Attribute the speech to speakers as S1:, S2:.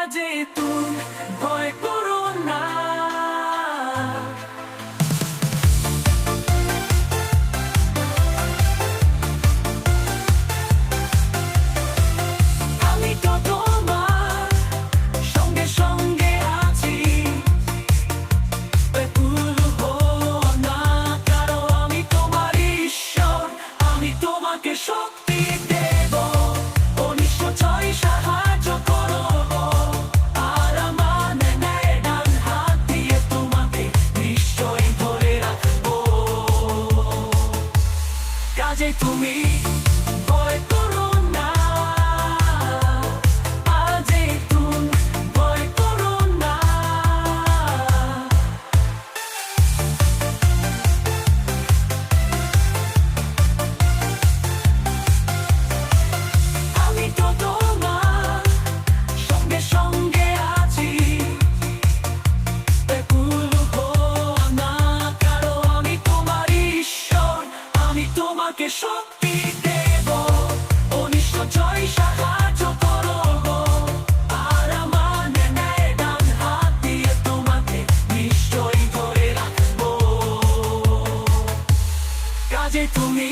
S1: কাজে তুমি ভয় করো না। আমি তো তোমার সঙ্গে সঙ্গে আছি। বেকুল হও না কারও আমি তোমার ঈশ্বর। আমি তোমাকে শক্তি কাজে তুমি। তোমাকে শক্তি দেব, অনিষ্ট জয় সাহায্য করব। আর আমার ন্যায় ডান হাত দিয়ে তোমাকে নিশ্চয়ই তুমি